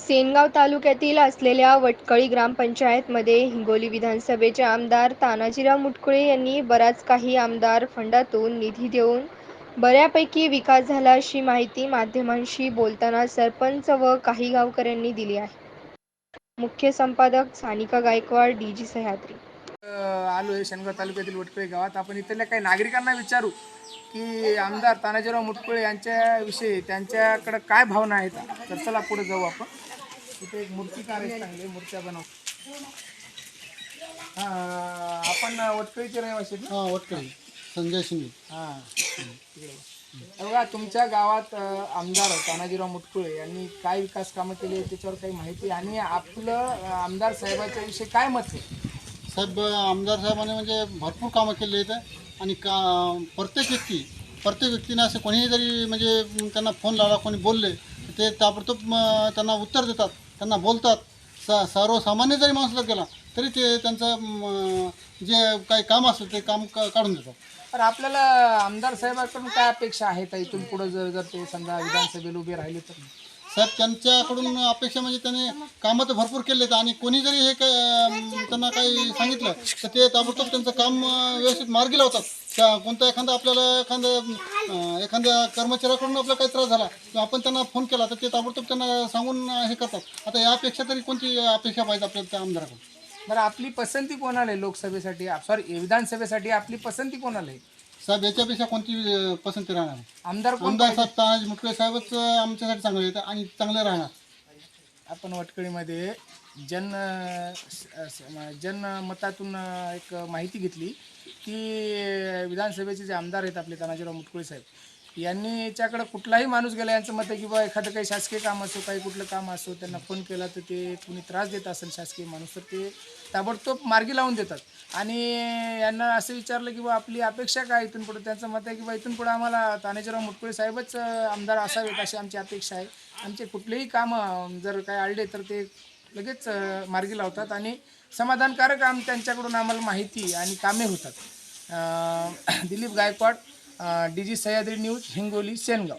सेनगाव तालुक्यातील असलेल्या वटकळी ग्रामपंचायतमध्ये हिंगोली विधानसभेचे आमदार तानाजीराव मुटकुळे यांनी बराच काही आमदार फंडातून निधी देऊन बऱ्यापैकी विकास झाला अशी माहिती माध्यमांशी बोलताना सरपंच व काही गावकऱ्यांनी दिली आहे. मुख्य संपादक सानिका गायकवाड डी जी सह्याद्री. आलो आहे शनगाव तालुक्यातील वटकुळे गावात. आपण इथल्या काही नागरिकांना विचारू की आमदार तानाजीराव मुटकुळे यांच्याविषयी त्यांच्याकडे काय भावना आहेत? तर चला पुढे जाऊ आपण. इथे एक मूर्तिकार आहे चांगले मूर्त्या बनवतो हां आपण वटकळीचे रहिवासी आहेत ना? हा वटकरी संजय शिंदे. हां. तिकडे बघा. बघा तुमच्या गावात अं, आमदार तानाजीराव मुटकुळे यांनी काय विकास कामं केली त्याच्यावर काही माहिती? आणि आपलं अं, आमदार साहेबाच्या विषयी काय मत आहे? साहेब आमदार साहेबांनी म्हणजे भरपूर कामं केले आहेत आणि का प्रत्येक व्यक्ती प्रत्येक व्यक्तीने असं कोणीही जरी म्हणजे त्यांना फोन लावला कोणी बोलले ते ताबडतोब त्यांना उत्तर देतात त्यांना बोलतात. स सर्वसामान्य जरी माणसाला गेला तरी ते त्यांचं जे काही काम असेल ते काम क- काढून देतात. तर आपल्याला आमदार साहेबांकडून काय अपेक्षा आहेत इथून पुढं जर जर ते समजा विधानसभेला उभे राहिले तर? साहेब त्यांच्याकडून अपेक्षा म्हणजे त्यांनी कामं तर भरपूर केले आहेत आणि कोणी जरी हे काय त्यांना काही सांगितलं तर ते ताबडतोब त्यांचं काम व्यवस्थित मार्गी लावतात. त्या कोणता एखादा आपल्याला एखाद्या एखाद्या कर्मचाऱ्याकडून आपला काही त्रास झाला किंवा आपण त्यांना फोन केला तर ते ताबडतोब त्यांना सांगून हे करतात. आता यापेक्षा तरी कोणती अपेक्षा पाहिजे आपल्याला त्या आमदाराकडून? बरं आपली पसंती कोणाला आहे लोकसभेसाठी? सॉरी विधानसभेसाठी आपली पसंती कोणाला आहे? साहेब याच्यापेक्षा कोणती पसंती राहणार. आमदार कोण आमदार साहेब तानाजी मुटकुळे साहेबच आमच्यासाठी चांगले आहेत आणि चांगले राहणार. आपण वटकळीमध्ये जन स- स- जनमतातून एक माहिती घेतली. की विधानसभेचे जे आमदार आहेत आपले तानाजीराव मुटकुळे साहेब यांनी याच्याकडे कुठलाही माणूस गेला यांचं मत आहे की बा एखादं काही शासकीय काम असो काही कुठलं काम असो त्यांना फोन केला तर ते कुणी त्रास देत असेल शासकीय माणूस तर ते ताबडतोब मार्गी लावून देतात. आणि यांना असं विचारलं की बा आपली अपेक्षा काय इथून पुढे? त्यांचं मत आहे की बा इथून पुढे आम्हाला तानाजीराव मुटकुळे साहेबच आमदार असावेत अशी आमची अपेक्षा आहे. आमचे कुठलेही कामं जर काय आळले तर ते लगेच मार्गी लावतात आणि समाधानकारक आम त्यांच्याकडून आम्हाला माहिती आणि कामे होतात. Dilip Gaikwad D G Sahyadri news Hingoli Sengaon.